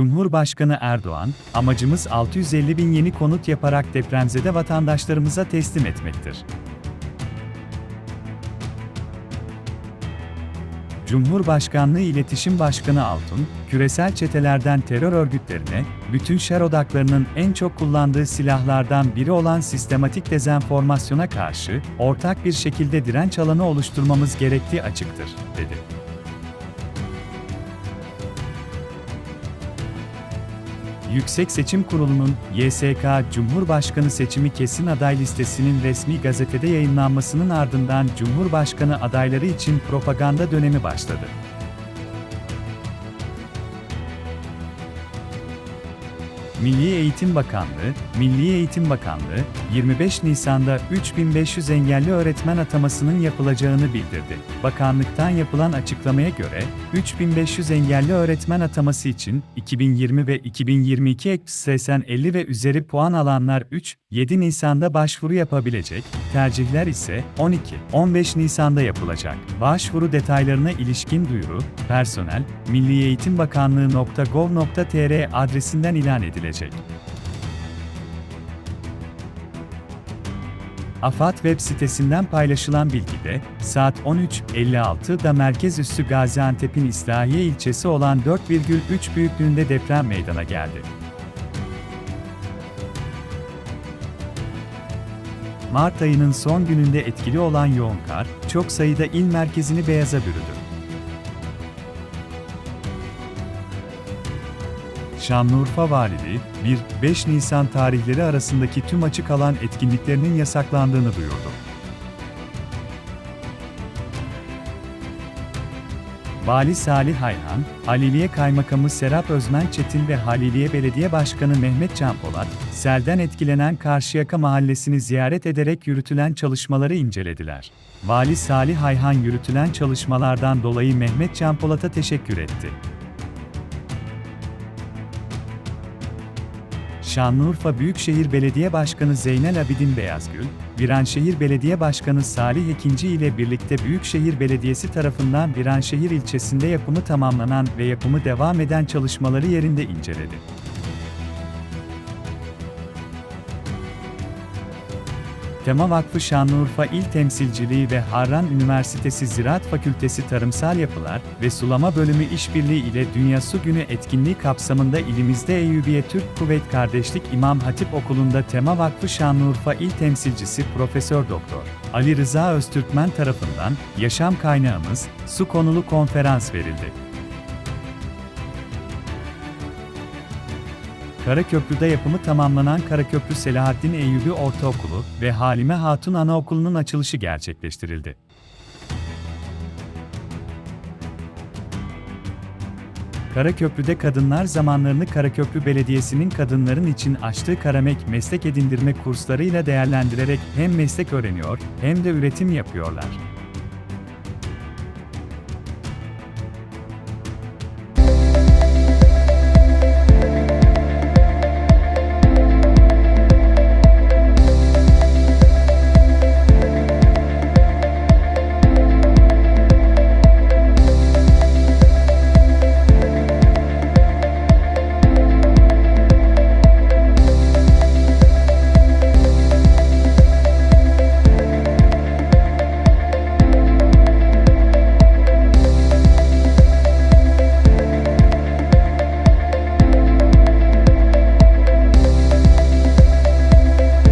Cumhurbaşkanı Erdoğan, amacımız 650 bin yeni konut yaparak depremzede vatandaşlarımıza teslim etmektir. Cumhurbaşkanlığı İletişim Başkanı Altun, küresel çetelerden terör örgütlerine, bütün şer odaklarının en çok kullandığı silahlardan biri olan sistematik dezenformasyona karşı, ortak bir şekilde direnç alanı oluşturmamız gerektiği açıktır, dedi. Yüksek Seçim Kurulu'nun YSK Cumhurbaşkanı seçimi kesin aday listesinin resmi gazetede yayınlanmasının ardından Cumhurbaşkanı adayları için propaganda dönemi başladı. Milli Eğitim Bakanlığı, Milli Eğitim Bakanlığı, 25 Nisan'da 3500 engelli öğretmen atamasının yapılacağını bildirdi. Bakanlıktan yapılan açıklamaya göre, 3500 engelli öğretmen ataması için 2020 ve 2022 ek 50 ve üzeri puan alanlar 3, 7 Nisan'da başvuru yapabilecek, tercihler ise 12-15 Nisan'da yapılacak. Başvuru detaylarına ilişkin duyuru, personel, Milli Eğitim Bakanlığı.gov.tr adresinden ilan edilecek. AFAD web sitesinden paylaşılan bilgide, saat 13.56'da merkez üssü Gaziantep'in İslahiye ilçesi olan 4,3 büyüklüğünde deprem meydana geldi. Mart ayının son gününde etkili olan yoğun kar, çok sayıda il merkezini beyaza bürüdü. Şanlıurfa Valiliği, 1-5 Nisan tarihleri arasındaki tüm açık alan etkinliklerinin yasaklandığını duyurdu. Vali Salih Ayhan, Haliliye Kaymakamı Serap Özmen Çetin ve Haliliye Belediye Başkanı Mehmet Can Polat, selden etkilenen Karşıyaka Mahallesi'ni ziyaret ederek yürütülen çalışmaları incelediler. Vali Salih Ayhan yürütülen çalışmalardan dolayı Mehmet Can Polat'a teşekkür etti. Şanlıurfa Büyükşehir Belediye Başkanı Zeynel Abidin Beyazgül, Viranşehir Belediye Başkanı Salih Ekinci ile birlikte Büyükşehir Belediyesi tarafından Viranşehir ilçesinde yapımı tamamlanan ve yapımı devam eden çalışmaları yerinde inceledi. Tema Vakfı Şanlıurfa İl Temsilciliği ve Harran Üniversitesi Ziraat Fakültesi Tarımsal Yapılar ve Sulama Bölümü işbirliği ile Dünya Su Günü etkinliği kapsamında ilimizde Eyyubiye Türk Kuvvet Kardeşlik İmam Hatip Okulu'nda Tema Vakfı Şanlıurfa İl Temsilcisi Profesör Doktor Ali Rıza Öztürkmen tarafından Yaşam Kaynağımız Su konulu konferans verildi. Karaköprü'de yapımı tamamlanan Karaköprü Selahattin Eyyubi Ortaokulu ve Halime Hatun Anaokulu'nun açılışı gerçekleştirildi. Karaköprü'de kadınlar zamanlarını Karaköprü Belediyesi'nin kadınların için açtığı Karamek meslek edindirme kurslarıyla değerlendirerek hem meslek öğreniyor hem de üretim yapıyorlar.